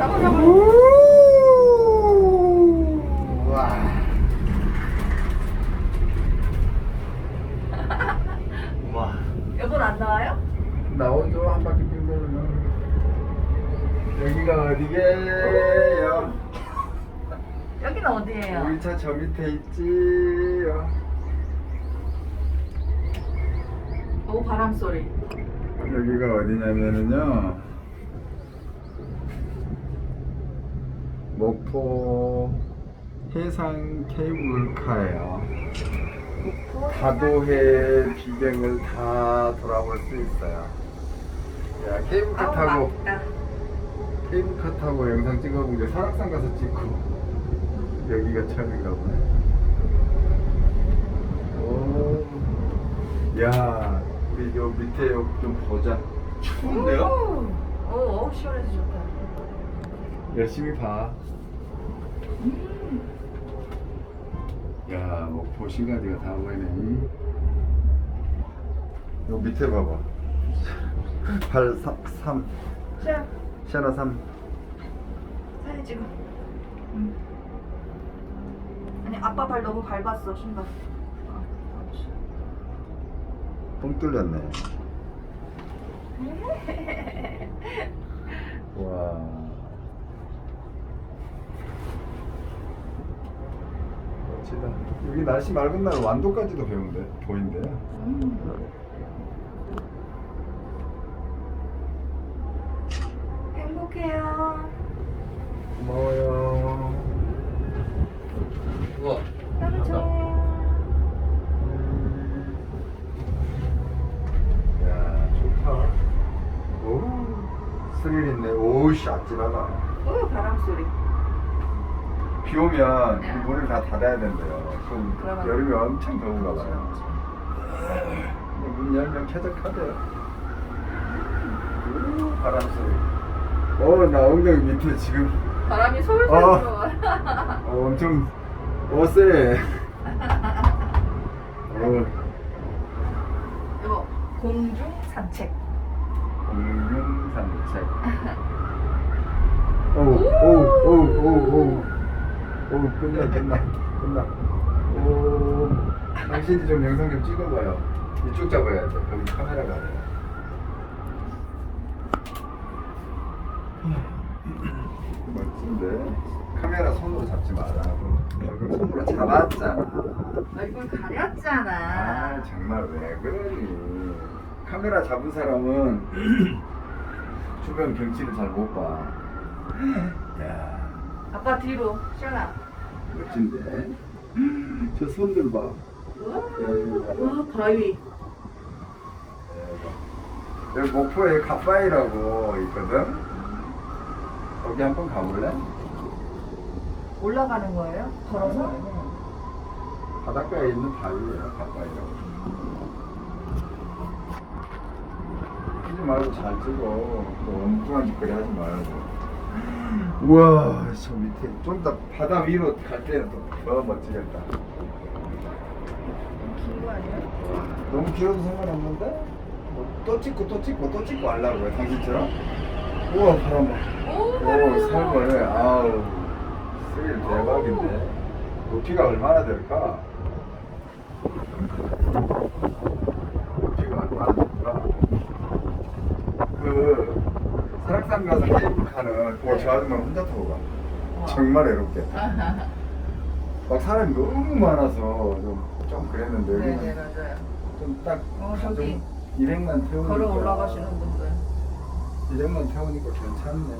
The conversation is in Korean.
잡아 잡아. 와. 와. 여분 안 나와요? 나오죠 한 바퀴 빙 돌면. 여기가 어디게요? 여기는 어디예요? 우리 차 저 밑에 있지요. 오 바람 소리. 여기가 어디냐면은요. 목포 해상 케이블카예요. 가도해 비경을 다 돌아볼 수 있어요. 야 케이블카 아우 타고 맑다. 케이블카 타고 영상 찍어보고 이제 설악산 가서 찍고 여기가 처음인가 보네. 오, 야, 우리 요 밑에 요좀 보자. 추운데요? 오, 오, 오 시원해서 좋다. 열심히 봐. 야, 뭐 보신가지가 다 보이네. 요 밑에 봐봐. 8, 3, 3, 자, 샤나 3. 사진 찍어. 응. 아니 아빠 발 너무 밟았어 신발. 어, 그렇지. 뻥 뚫렸네. 와. 멋지다. 여기 날씨 맑은 날 완도까지도 배운데 보인대. 행복해요. 고마워요. 우와. 따뜻해요. 야 좋다. 오 스릴 있네. 오씨 아찔하다. 오 바람 소리. 비 오면 이 문을 다 닫아야 된대요. 그럼 그러면- 여름에 엄청 더운가 봐요. 근데 문 열면 쾌적하대요. 오, 바람 소리. 어, 나 엉덩이 밑에 지금 바람이 솔솔 어. 들어와. 어, 엄청 어 쎄. 어, 이거 공중 산책. 공룡 산책. 오, 오, 오, 오, 오. 오, 끝나, 끝나, 끝나. 오, 당신이 좀 영상 좀 찍어봐요. 이쪽 잡아야 돼. 거기 카메라가. 멋진데? 카메라 손으로 잡지 마라. 얼굴 손으로 잡았잖아. 얼굴 가렸잖아. 아, 정말 왜 그러니? 카메라 잡은 사람은 주변 경치를 잘 못 봐. 야, 아빠 뒤로 시원아. 멋진데? 저 손들 봐. 와 바위. 여기 목포에 갓바위라고 있거든? 거기 한번 가볼래? 올라가는 거예요? 걸어서? 바닷가에 있는 바위예요, 갓바위라고. 하지 말고 잘 찍어. 또 엉뚱한 짓거리 하지 말고. 우와, 저 밑에 좀더 바다 위로 갈 때는 또더 멋지겠다. 긴거 아니야? 너무 길어도 상관없는데? 뭐또 찍고 또 찍고 또 찍고 하려고요, 당신처럼? 우와, 바람 봐. 오, 살벌해. 아우, 스릴 대박인데. 높이가 얼마나 될까? 높이가 얼마나 될까? 그, 설악산 가서 케이블카는, 와, 저 아줌마 혼자 타고 가. 정말 외롭겠다. 막 사람이 너무 많아서 좀, 좀 그랬는데, 네 네 여기는 맞아요. 좀딱 어, 저기 일행만 태우니까 걸어 올라가시는 분들. 일행만 태우니까 괜찮네